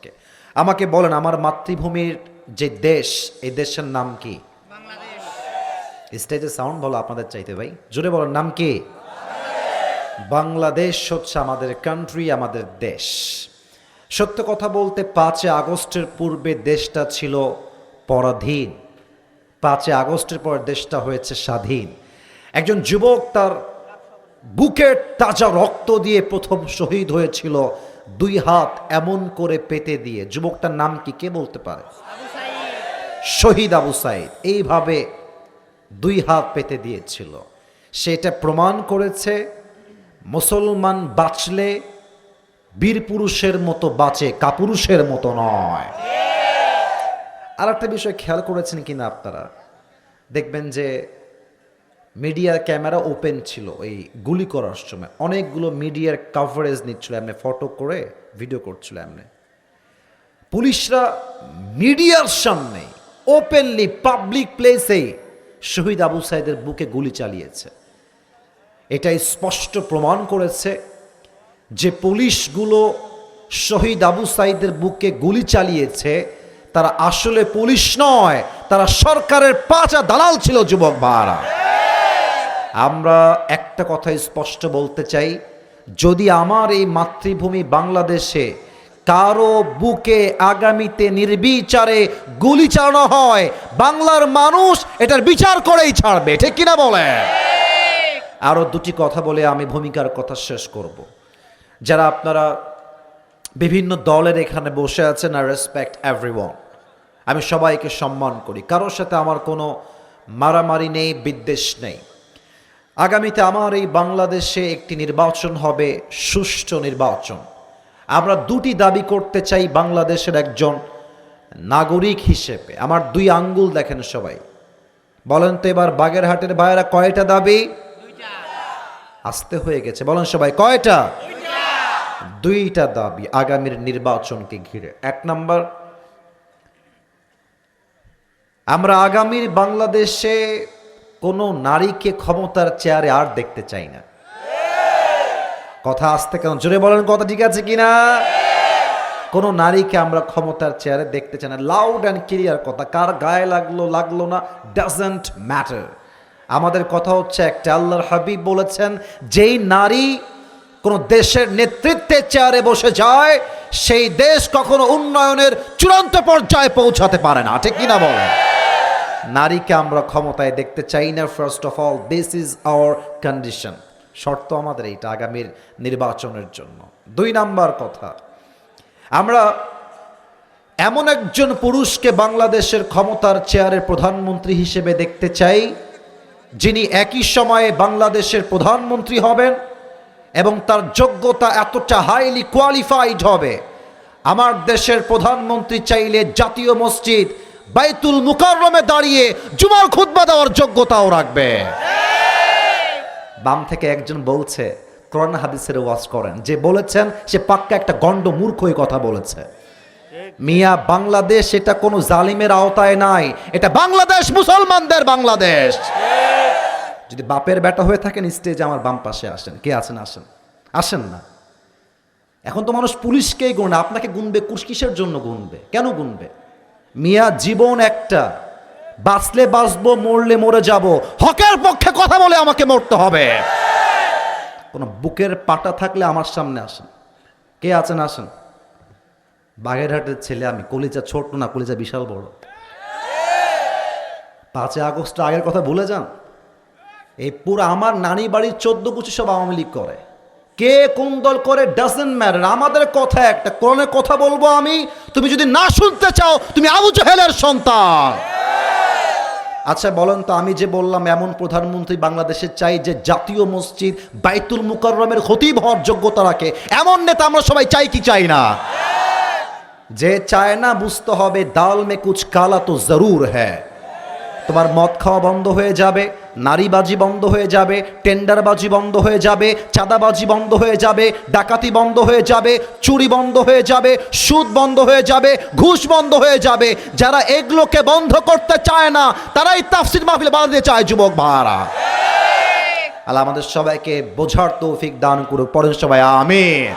আজকে। আমাকে বলেন আমার মাতৃভূমির যে দেশ এই দেশের নাম কি? স্টেজে সাউন্ড বলো আপনাদের চাইতে ভাই। জোরে বলেন নাম কি? বাংলাদেশ হচ্ছে আমাদের কান্ট্রি আমাদের দেশ। সত্য কথা বলতে পাঁচে আগস্টের পূর্বে দেশটা ছিল পরাধীন। পাঁচে আগস্টের পর দেশটা হয়েছে স্বাধীন। একজন যুবক তার বুকের তাজা রক্ত দিয়ে প্রথম শহীদ হয়েছিল। দুই হাত এমন করে পেতে দিয়ে। যুবকটার নাম কি কে বলতে পারে? শহীদ আবু সাইদ। এইভাবে দুই হাত পেতে দিয়েছিল। সেটা প্রমাণ করেছে, মুসলমান বাঁচলে বীর পুরুষের মতো বাঁচে, কাপুরুষের মতো নয়। আর একটা বিষয় খেয়াল করেছেন কিনা আপনারা? দেখবেন যে মিডিয়ার ক্যামেরা ওপেন ছিল এই গুলি করার সময়। অনেকগুলো মিডিয়ার কাভারেজ নিচ্ছিল, এমনি ফটো করে ভিডিও করছিল এমনি। পুলিশরা মিডিয়ার সামনে ওপেনলি পাবলিক প্লেসে শহীদ আবু সাইদের বুকে গুলি চালিয়েছে। এটাই স্পষ্ট প্রমাণ করেছে যে পুলিশগুলো শহীদ আবু সাইদের বুকে গুলি চালিয়েছে, তারা আসলে পুলিশ নয়, তারা সরকারের পাঁচা দালাল ছিল, যুবক ভাড়া আমরা একটা কথা স্পষ্ট বলতে চাই, যদি আমার এই মাতৃভূমি বাংলাদেশে কারও বুকে আগামীতে নির্বিচারে গুলি চালানো হয়, বাংলার মানুষ এটার বিচার করেই ছাড়বে, ঠিক কিনা বলে? আরও দুটি কথা বলে আমি ভূমিকার কথা শেষ করব। যারা আপনারা বিভিন্ন দলের এখানে বসে আছেন আর রেসপেক্ট এভরিওয়ান আমি সবাইকে সম্মান করি। কারোর সাথে আমার কোনো মারামারি নেই, বিদ্বেষ নেই। আগামীতে আমার এই বাংলাদেশে একটি নির্বাচন হবে সুষ্ঠু নির্বাচন। আমরা দুটি দাবি করতে চাই বাংলাদেশের একজন নাগরিক হিসেবে। আমার দুই আঙ্গুল দেখেন সবাই। বলেন তো এবার বাগেরহাটের ভাইয়েরা কয়টা দাবি? আসতে হয়ে গেছে। বলেন সবাই কয়টা? দুইটা দাবি আগামীর নির্বাচনকে ঘিরে। এক নম্বর আমরা আগামীর বাংলাদেশে কোনো নারীকে ক্ষমতার চেয়ারে আর দেখতে চাই না। কথা আসতে কেন জোরে বলেন কথা ঠিক আছে কিনা? কোনো নারীকে আমরা ক্ষমতার চেয়ারে দেখতে চাই না। লাউড অ্যান্ড ক্লিয়ার কথা। কার গায়ে লাগল লাগল না ডাজেন্ট ম্যাটার আমাদের কথা হচ্ছে একটা। আল্লাহর হাবিব বলেছেন, যেই নারী কোনো দেশের নেতৃত্বের চেয়ারে বসে যায়, সেই দেশ কখনো উন্নয়নের চূড়ান্ত পর্যায়ে পৌঁছাতে পারে না। ঠিক কিনা বলেন? নারীকে আমরা ক্ষমতায় দেখতে চাই না first of all this is our condition শর্ত আমাদের এইটা আগামীর নির্বাচনের জন্য। দুই নাম্বার কথা, আমরা এমন একজন পুরুষকে বাংলাদেশের ক্ষমতার চেয়ারের প্রধানমন্ত্রী হিসেবে দেখতে চাই, যিনি একই সময়ে বাংলাদেশের প্রধানমন্ত্রী হবেন এবং তার যোগ্যতা এতটা হাইলি কোয়ালিফাইড হবে। আমার দেশের প্রধানমন্ত্রী চাইলে জাতীয় মসজিদ বাইতুল মুকাররমে দাঁড়িয়ে জুমার খুতবা দেওয়ার যোগ্যতাও রাখবে। বাম থেকে একজন বলছে, কোরআন হাদিসের ওয়াজ করেন। যে বলেছেন, সে পাক্কা একটা গণ্ড মূর্খ কথা বলেছে। মিয়া, বাংলাদেশ এটা কোনো জালিমের আওতায় নাই। এটা বাংলাদেশ, মুসলমানদের বাংলাদেশ। যদি বাপের বেটা হয়ে থাকেন স্টেজে, আমার বাম পাশে আসেন। কে আছেন? আসেন। আসেন না। এখন তো মানুষ পুলিশকেই গুণে আপনাকে গুনবে, কুশ কিসের জন্য গুনবে? কেন গুনবে? মিয়া, জীবন একটা। বাঁচলে বাঁচবো, মরলে মরে যাব। হকের পক্ষে কথা বলে আমাকে মরতে হবে। কোনো বুকের পাটা থাকলে আমার সামনে আসেন। কে আছেন? আসেন। বাগেরহাটের ছেলে আমি। কলিজা ছোট না, কলিজা বিশাল বড়। পাঁচই আগস্ট আগের কথা ভুলে যান? এই পুরো আমার নানি বাড়ির চোদ্দ কুচি সব আওয়ামী লীগ করে। কে কোন দল করে? ডাজেন্ট ম্যাটার আমাদের কথা একটা। কোরআনের কথা বলব আমি। তুমি যদি না শুনতে চাও, তুমি আবু জাহেলের সন্তান। আচ্ছা বলেন তো, আমি যে বললাম, এমন প্রধানমন্ত্রী বাংলাদেশে চাই যে জাতীয় মসজিদ বাইতুল মুকাররমের খতিব হওয়ার যোগ্যতা রাখে। এমন নেতা আমরা সবাই চাই কি চাই না? যে চায় না, বুঝতে হবে দাল মে কুচ কালা তো জরুর হ্যাঁ তোমার মদ খাওয়া বন্ধ হয়ে যাবে নারীবাজি বন্ধ হয়ে যাবে টেন্ডারবাজি বন্ধ হয়ে যাবে চাঁদাবাজি বন্ধ হয়ে যাবে ডাকাতি বন্ধ হয়ে যাবে চুরি বন্ধ হয়ে যাবে সুদ বন্ধ হয়ে যাবে ঘুষ বন্ধ হয়ে যাবে। যারা এগুলোকে বন্ধ করতে চায় না তারাই তাফসির মাহফিল বাঁধতে চায় যুবক ভাড়া আল্লাহ আমাদের সবাইকে বোঝার তৌফিক দান করুক। পড়েন সবাই আমিন।